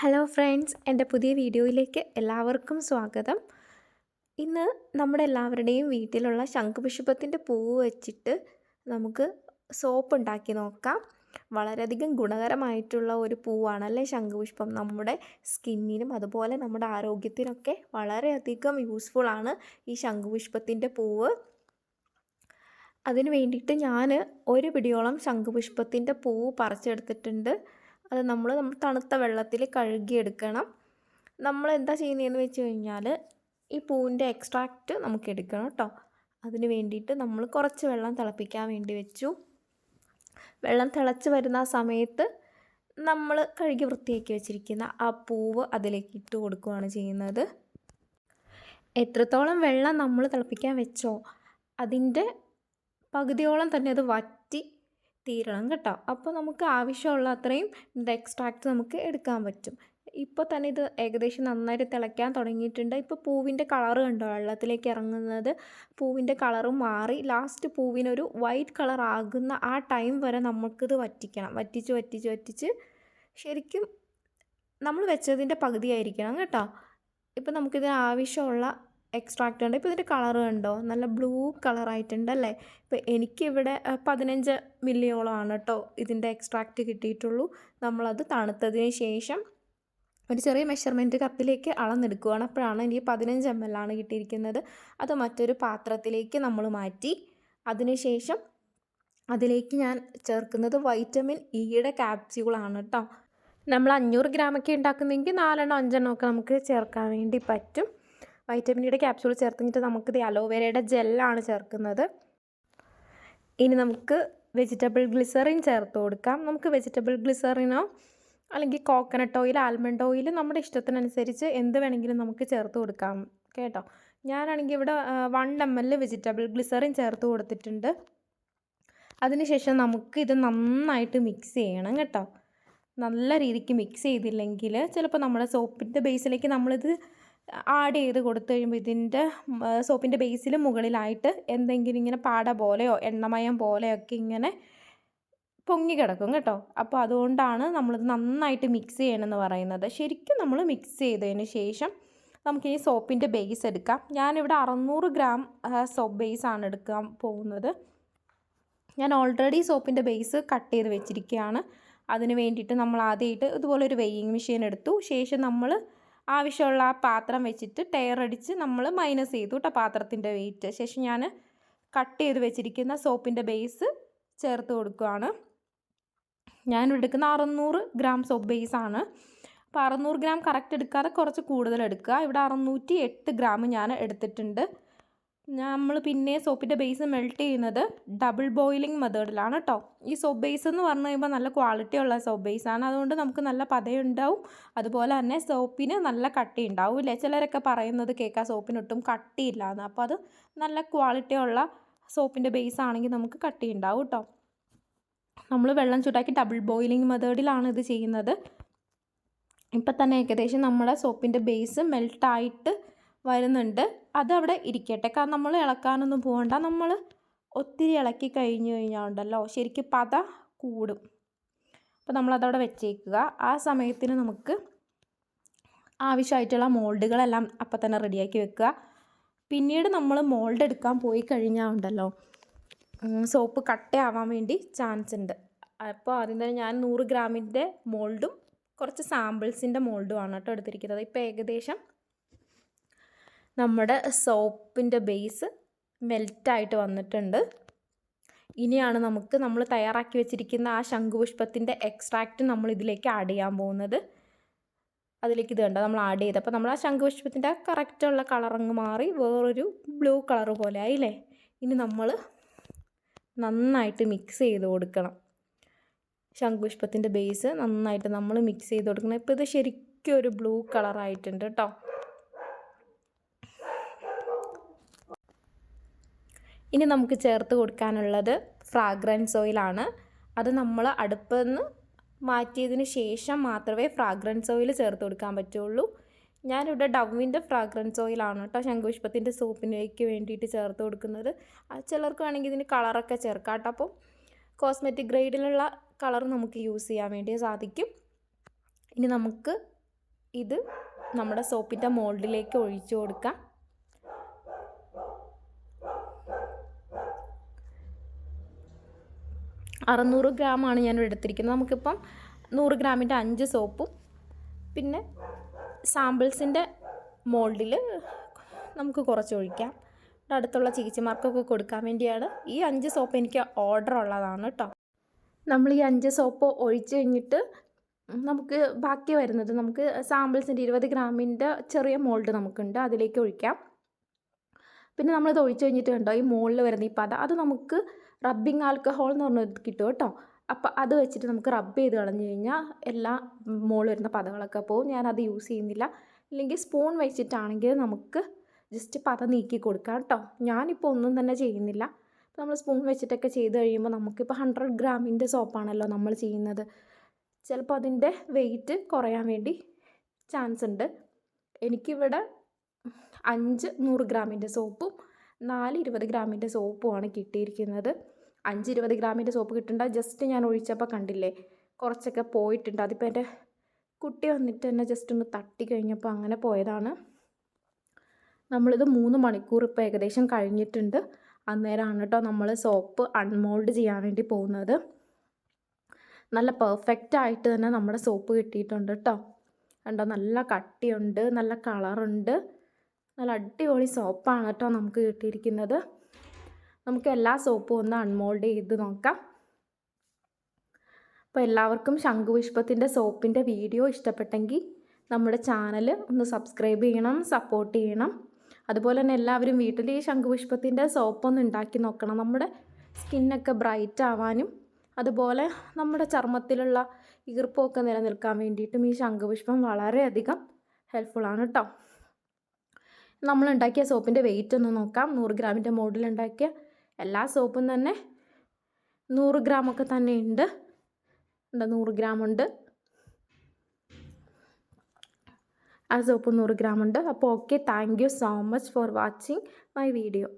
Hello friends എന്റെ പുതിയ വീഡിയോയിലേക്ക് എല്ലാവർക്കും സ്വാഗതം. ഇന്ന് നമ്മുടെ എല്ലാവരുടെയും വീട്ടിലുള്ള ശംഖുപുഷ്പത്തിന്റെ പൂവ് വെച്ചിട്ട് നമുക്ക് സോപ്പ് ഉണ്ടാക്കി നോക്കാം. വളരെയധികം ഗുണകരമായിട്ടുള്ള ഒരു പൂവാണല്ലേ ശംഖുപുഷ്പം. നമ്മുടെ സ്കിന്നിനും അതുപോലെ നമ്മുടെ ആരോഗ്യത്തിനൊക്കെ വളരെയധികം യൂസ്ഫുള്ളാണ് ഈ ശംഖുപുഷ്പത്തിന്റെ പൂവ്. അതിന് വേണ്ടിയിട്ട് ഞാൻ ഒരു പിടിയോളം ശംഖുപുഷ്പത്തിന്റെ പൂവ് പറിച്ചെടുത്തിട്ടുണ്ട്. അത് നമ്മൾ നമ്മൾ തണുത്ത വെള്ളത്തിൽ കഴുകിയെടുക്കണം. നമ്മൾ എന്താ ചെയ്യുന്നതെന്ന് വെച്ച് കഴിഞ്ഞാൽ ഈ പൂവിന്റെ എക്സ്ട്രാക്റ്റ് നമുക്ക് എടുക്കണം കേട്ടോ അതിന് വേണ്ടിയിട്ട് നമ്മൾ കുറച്ച് വെള്ളം തിളപ്പിക്കാൻ വേണ്ടി വെച്ചു. വെള്ളം തിളച്ച് വരുന്ന ആ സമയത്ത് നമ്മൾ കഴുകി വൃത്തിയാക്കി വെച്ചിരിക്കുന്ന ആ പൂവ് അതിലേക്ക് ഇട്ട് കൊടുക്കുകയാണ് ചെയ്യുന്നത്. എത്രത്തോളം വെള്ളം നമ്മൾ തിളപ്പിക്കാൻ വെച്ചോ അതിന്റെ പകുതിയോളം തന്നെ അത് വറ്റി തീരണം കേട്ടോ. അപ്പോൾ നമുക്ക് ആവശ്യമുള്ള അത്രയും എക്സ്ട്രാക്റ്റ് നമുക്ക് എടുക്കാൻ പറ്റും. ഇപ്പോൾ തന്നെ ഇത് ഏകദേശം നന്നായിട്ട് തിളയ്ക്കാൻ തുടങ്ങിയിട്ടുണ്ട്. ഇപ്പോൾ പൂവിന്റെ കളറ് കണ്ടോ? വെള്ളത്തിലേക്ക് ഇറങ്ങുന്നത് പൂവിന്റെ കളറ് മാറി. ലാസ്റ്റ് പൂവിനൊരു വൈറ്റ് കളർ ആകുന്ന ആ ടൈം വരെ നമുക്കിത് വറ്റിക്കണം. വറ്റിച്ച് വറ്റിച്ച് വറ്റിച്ച് ശരിക്കും നമ്മൾ വെച്ചതിന്റെ പകുതിയായിരിക്കണം കേട്ടോ. ഇപ്പം നമുക്കിതിന് ആവശ്യമുള്ള എക്സ്ട്രാക്റ്റ് ഉണ്ട്. ഇപ്പോൾ ഇതിന്റെ കളർ കണ്ടോ? നല്ല ബ്ലൂ കളറായിട്ടുണ്ട് അല്ലേ? ഇപ്പോൾ എനിക്കിവിടെ പതിനഞ്ച് മില്ലിയോളമാണ് കേട്ടോ ഇതിന്റെ എക്സ്ട്രാക്റ്റ് കിട്ടിയിട്ടുള്ളൂ. നമ്മളത് തണുത്തതിന് ശേഷം ഒരു ചെറിയ മെഷർമെന്റ് കപ്പിലേക്ക് അളന്നെടുക്കുകയാണ് അപ്പോഴാണ് എനിക്ക് പതിനഞ്ച് എം എൽ ആണ് കിട്ടിയിരിക്കുന്നത്. അത് മറ്റൊരു പാത്രത്തിലേക്ക് നമ്മൾ മാറ്റി അതിനുശേഷം അതിലേക്ക് ഞാൻ ചേർക്കുന്നത് വൈറ്റമിൻ ഇയുടെ ക്യാപ്സ്യൂളാണ് കേട്ടോ നമ്മൾ അഞ്ഞൂറ് ഗ്രാമൊക്കെ ഉണ്ടാക്കുന്നെങ്കിൽ നാലെണ്ണം അഞ്ചെണ്ണം ഒക്കെ നമുക്ക് ചേർക്കാൻ വേണ്ടി പറ്റും. വൈറ്റമിൻ ഡിയുടെ ക്യാപ്സ്യൂൾ ചേർത്തിട്ട് നമുക്കിത് അലോവേരയുടെ ജെല്ലാണ് ചേർക്കുന്നത്. ഇനി നമുക്ക് വെജിറ്റബിൾ ഗ്ലിസറിൻ ചേർത്ത് കൊടുക്കാം. നമുക്ക് വെജിറ്റബിൾ ഗ്ലിസറിനോ അല്ലെങ്കിൽ കോക്കനട്ട് ഓയിൽ ആൽമണ്ട് ഓയിൽ നമ്മുടെ ഇഷ്ടത്തിനനുസരിച്ച് എന്ത് വേണമെങ്കിലും നമുക്ക് ചേർത്ത് കൊടുക്കാം. കേട്ടോ? ഞാനാണെങ്കിൽ ഇവിടെ one M L vegetable glycerine ചേർത്ത് കൊടുത്തിട്ടുണ്ട്. അതിനുശേഷം നമുക്ക് ഇത് നന്നായിട്ട് മിക്സ് ചെയ്യണം കേട്ടോ. നല്ല രീതിക്ക് മിക്സ് ചെയ്തില്ലെങ്കിൽ ചിലപ്പോൾ നമ്മുടെ സോപ്പിന്റെ ബേസിലേക്ക് നമ്മളിത് ആഡ് ചെയ്ത് കൊടുത്തു കഴിയുമ്പോൾ ഇതിന്റെ സോപ്പിന്റെ ബേസിൽ മുകളിലായിട്ട് എന്തെങ്കിലും ഇങ്ങനെ പാട പോലെയോ എണ്ണമയം പോലെയൊക്കെ ഇങ്ങനെ പൊങ്ങി കിടക്കും കേട്ടോ. അപ്പോൾ അതുകൊണ്ടാണ് നമ്മളിത് നന്നായിട്ട് മിക്സ് ചെയ്യണമെന്ന് പറയുന്നത്. ശരിക്കും നമ്മൾ മിക്സ് ചെയ്തതിന് ശേഷം നമുക്ക് ഈ സോപ്പിന്റെ ബേസ് എടുക്കാം. ഞാനിവിടെ അറുന്നൂറ് ഗ്രാം സോപ്പ് ബേസാണ് എടുക്കാൻ പോകുന്നത്. ഞാൻ ഓൾറെഡി സോപ്പിന്റെ ബേസ് കട്ട് ചെയ്ത് വെച്ചിരിക്കുകയാണ്. അതിന് വേണ്ടിയിട്ട് നമ്മൾ ആദ്യമായിട്ട് ഇതുപോലെ ഒരു വെയ്യിങ് മെഷീൻ എടുത്തു. ശേഷം നമ്മൾ ആവശ്യമുള്ള ആ പാത്രം വെച്ചിട്ട് ടയർ അടിച്ച് നമ്മൾ മൈനസ് ചെയ്തു കേട്ടോ പാത്രത്തിന്റെ വെയിറ്റ് ശേഷം ഞാൻ കട്ട് ചെയ്ത് വെച്ചിരിക്കുന്ന സോപ്പിന്റെ ബേസ് ചേർത്ത് കൊടുക്കുകയാണ് ഞാൻ എടുക്കുന്ന അറുന്നൂറ് ഗ്രാം സോപ്പ് ബേസ് ആണ്. അപ്പോൾ അറുന്നൂറ് ഗ്രാം കറക്റ്റ് എടുക്കാതെ കുറച്ച് കൂടുതൽ എടുക്കുക. ഇവിടെ അറുന്നൂറ്റി എട്ട് ഗ്രാം ഞാൻ എടുത്തിട്ടുണ്ട്. നമ്മൾ പിന്നെ സോപ്പിന്റെ ബേസ് മെൽറ്റ് ചെയ്യുന്നത് ഡബിൾ ബോയിലിംഗ് മെത്തേഡിലാണ് കേട്ടോ ഈ സോപ്പ് ബേസ് എന്ന് പറഞ്ഞു കഴിയുമ്പോൾ നല്ല ക്വാളിറ്റി ഉള്ള സോപ്പ് ബേസ് ആണ്. അതുകൊണ്ട് നമുക്ക് നല്ല പതയുണ്ടാവും. അതുപോലെ തന്നെ സോപ്പിന് നല്ല കട്ടി ഉണ്ടാവും ഇല്ലേ ചിലരൊക്കെ പറയുന്നത് കേൾക്കാം സോപ്പിനൊട്ടും കട്ടിയില്ല എന്ന് അപ്പോൾ അത് നല്ല ക്വാളിറ്റി ഉള്ള സോപ്പിന്റെ ബേസ് ആണെങ്കിൽ നമുക്ക് കട്ടി ഉണ്ടാവും കേട്ടോ നമ്മൾ വെള്ളം ചൂടാക്കി ഡബിൾ ബോയിലിംഗ് മെത്തേഡിലാണ് ഇത് ചെയ്യുന്നത്. ഇപ്പം തന്നെ ഏകദേശം നമ്മുടെ സോപ്പിന്റെ ബേസ് മെൽട്ടായിട്ട് വരുന്നുണ്ട്. അതവിടെ ഇരിക്കട്ടെ. കാരണം നമ്മൾ ഇളക്കാനൊന്നും പോകണ്ട നമ്മൾ ഒത്തിരി ഇളക്കി കഴിഞ്ഞു കഴിഞ്ഞാൽ ഉണ്ടല്ലോ ശരിക്കും പത കൂടും. അപ്പോൾ നമ്മളതവിടെ വെച്ചേക്കുക. ആ സമയത്തിന് നമുക്ക് ആവശ്യമായിട്ടുള്ള മോൾഡുകളെല്ലാം അപ്പം തന്നെ റെഡിയാക്കി വെക്കുക. പിന്നീട് നമ്മൾ മോൾഡ് എടുക്കാൻ പോയി കഴിഞ്ഞാൽ ഉണ്ടല്ലോ സോപ്പ് കട്ടയാവാൻ വേണ്ടി ചാൻസ് ഉണ്ട്. അപ്പോൾ ആദ്യം തന്നെ ഞാൻ നൂറ് ഗ്രാമിന്റെ മോൾഡും കുറച്ച് സാമ്പിൾസിന്റെ മോൾഡുമാണ് കേട്ടോ എടുത്തിരിക്കുന്നത്. ഇപ്പോൾ ഏകദേശം നമ്മുടെ സോപ്പിന്റെ ബേസ് മെൽറ്റായിട്ട് വന്നിട്ടുണ്ട്. ഇനിയാണ് നമുക്ക് നമ്മൾ തയ്യാറാക്കി വെച്ചിരിക്കുന്ന ആ ശംഖുപുഷ്പത്തിന്റെ എക്സ്ട്രാക്റ്റ് നമ്മൾ ഇതിലേക്ക് ആഡ് ചെയ്യാൻ പോകുന്നത്. അതിലേക്ക് ഇത് കണ്ടോ? നമ്മൾ ആഡ് ചെയ്തപ്പോൾ നമ്മൾ ആ ശംഖുപുഷ്പത്തിന്റെ കറക്റ്റുള്ള കളറങ്ങ് മാറി വേറൊരു ബ്ലൂ കളർ പോലെ ആയില്ലേ? ഇനി നമ്മൾ നന്നായിട്ട് മിക്സ് ചെയ്ത് കൊടുക്കണം. ശംഖുപുഷ്പത്തിന്റെ ബേസ് നന്നായിട്ട് നമ്മൾ മിക്സ് ചെയ്ത് കൊടുക്കണം. ഇപ്പോൾ ഇത് ശരിക്കും ഒരു ബ്ലൂ കളറായിട്ടുണ്ട് കേട്ടോ. ഇനി നമുക്ക് ചേർത്ത് കൊടുക്കാനുള്ളത് ഫ്രാഗ്രൻസ് ഓയിലാണ് അത് നമ്മൾ അടുപ്പിൽ നിന്ന് മാറ്റിയതിന് ശേഷം മാത്രമേ ഫ്രാഗ്രൻസ് ഓയിൽ ചേർത്ത് കൊടുക്കാൻ പറ്റുള്ളൂ. ഞാനിവിടെ ഡവിന്റെ ഫ്രാഗ്രൻസ് ഓയിലാണ് കേട്ടോ ശംഖുപുഷ്പത്തിന്റെ സോപ്പിനേക്ക് വേണ്ടിയിട്ട് ചേർത്ത് കൊടുക്കുന്നത്. ചിലർക്ക് വേണമെങ്കിൽ ഇതിന് കളറൊക്കെ ചേർക്കാം കേട്ടോ. അപ്പം കോസ്മെറ്റിക് ഗ്രേഡിലുള്ള കളർ നമുക്ക് യൂസ് ചെയ്യാൻ വേണ്ടി സാധിക്കും. ഇനി നമുക്ക് ഇത് നമ്മുടെ സോപ്പിന്റെ മോൾഡിലേക്ക് ഒഴിച്ചു കൊടുക്കാം. അറുന്നൂറ് ഗ്രാമാണ് ഞാനിവിടെ എടുത്തിരിക്കുന്നത്. നമുക്കിപ്പം നൂറ് ഗ്രാമിന്റെ അഞ്ച് സോപ്പും പിന്നെ സാമ്പിൾസിന്റെ മോൾഡിൽ നമുക്ക് കുറച്ച് ഒഴിക്കാം. അടുത്തുള്ള ചേച്ചിമാർക്കൊക്കെ കൊടുക്കാൻ വേണ്ടിയാണ് ഈ അഞ്ച് സോപ്പ് എനിക്ക് ഓർഡർ ഉള്ളതാണ് കേട്ടോ നമ്മൾ ഈ അഞ്ച് സോപ്പ് ഒഴിച്ച് കഴിഞ്ഞിട്ട് നമുക്ക് ബാക്കി വരുന്നത് നമുക്ക് സാമ്പിൾസിന്റെ ഇരുപത് ഗ്രാമിന്റെ ചെറിയ മോൾഡ് നമുക്കുണ്ട് അതിലേക്ക് ഒഴിക്കാം. പിന്നെ നമ്മളിത് ഒഴിച്ച് കഴിഞ്ഞിട്ട് കണ്ടോ ഈ മുകളിൽ വരുന്ന ഈ പത അത് നമുക്ക് റബ്ബിങ് ആൽക്കഹോൾ എന്ന് പറഞ്ഞത് കിട്ടും കേട്ടോ. അപ്പോൾ അത് വെച്ചിട്ട് നമുക്ക് റബ്ബ് ചെയ്ത് കളഞ്ഞു കഴിഞ്ഞാൽ എല്ലാ മോൾ വരുന്ന പതകളൊക്കെ പോകും ഞാനത് യൂസ് ചെയ്യുന്നില്ല. അല്ലെങ്കിൽ സ്പൂൺ വെച്ചിട്ടാണെങ്കിൽ നമുക്ക് ജസ്റ്റ് പത നീക്കി കൊടുക്കാം കേട്ടോ. ഞാനിപ്പോൾ ഒന്നും തന്നെ ചെയ്യുന്നില്ല. നമ്മൾ സ്പൂൺ വെച്ചിട്ടൊക്കെ ചെയ്ത് കഴിയുമ്പോൾ നമുക്കിപ്പോൾ ഹൺഡ്രഡ് ഗ്രാമിന്റെ സോപ്പാണല്ലോ നമ്മൾ ചെയ്യുന്നത്. ചിലപ്പോൾ അതിന്റെ വെയിറ്റ് കുറയാൻ വേണ്ടി ചാൻസ് ഉണ്ട്. എനിക്കിവിടെ അഞ്ച് നൂറ് ഗ്രാമിന്റെ സോപ്പും നാല് ഇരുപത് ഗ്രാമിന്റെ സോപ്പുമാണ് കിട്ടിയിരിക്കുന്നത്. അഞ്ച് ഇരുപത് ഗ്രാമിന്റെ സോപ്പ് കിട്ടണ്ട ജസ്റ്റ് ഞാൻ ഒഴിച്ചപ്പോൾ കണ്ടില്ലേ കുറച്ചൊക്കെ പോയിട്ടുണ്ട്. അതിപ്പോൾ എന്റെ കുട്ടി വന്നിട്ട് എന്നെ ജസ്റ്റ് ഒന്ന് തട്ടി കഴിഞ്ഞപ്പോൾ അങ്ങനെ പോയതാണ്. നമ്മളിത് മൂന്ന് മണിക്കൂർ ഇപ്പോൾ ഏകദേശം കഴിഞ്ഞിട്ടുണ്ട്. അന്നേരമാണ് കേട്ടോ നമ്മൾ സോപ്പ് അൺമോൾഡ് ചെയ്യാൻ വേണ്ടി പോകുന്നത്. നല്ല പെർഫെക്റ്റ് ആയിട്ട് തന്നെ നമ്മുടെ സോപ്പ് കിട്ടിയിട്ടുണ്ട് കേട്ടോ കണ്ടോ നല്ല കട്ടിയുണ്ട് നല്ല കളറുണ്ട് നല്ല അടിപൊളി സോപ്പാണ് കേട്ടോ നമുക്ക് കിട്ടിയിരിക്കുന്നത്. നമുക്ക് എല്ലാ സോപ്പും ഒന്ന് അൺമോൾഡ് ചെയ്ത് നോക്കാം. അപ്പോൾ എല്ലാവർക്കും ശംഖുപുഷ്പത്തിന്റെ സോപ്പിന്റെ വീഡിയോ ഇഷ്ടപ്പെട്ടെങ്കിൽ നമ്മുടെ ചാനൽ ഒന്ന് സബ്സ്ക്രൈബ് ചെയ്യണം സപ്പോർട്ട് ചെയ്യണം. അതുപോലെ തന്നെ എല്ലാവരും വീട്ടിൽ ഈ ശംഖുപുഷ്പത്തിന്റെ സോപ്പൊന്ന് ഉണ്ടാക്കി നോക്കണം. നമ്മുടെ സ്കിന്നൊക്കെ ബ്രൈറ്റ് ആവാനും അതുപോലെ നമ്മുടെ ചർമ്മത്തിലുള്ള ഈർപ്പമൊക്കെ നിലനിൽക്കാൻ വേണ്ടിയിട്ടും ഈ ശംഖുപുഷ്പം വളരെയധികം ഹെൽപ്ഫുള്ളാണ് കേട്ടോ. നമ്മൾ ഉണ്ടാക്കിയ സോപ്പിന്റെ വെയിറ്റ് ഒന്ന് നോക്കാം. നൂറ് ഗ്രാമിന്റെ മോഡിൽ ഉണ്ടാക്കിയ എല്ലാ സോപ്പും തന്നെ നൂറ് ഗ്രാമൊക്കെ തന്നെ ഉണ്ട്. എന്താ നൂറ് ഗ്രാമുണ്ട്. ആ സോപ്പ് നൂറ് ഗ്രാമുണ്ട്. അപ്പോൾ okay thank you so much for watching my video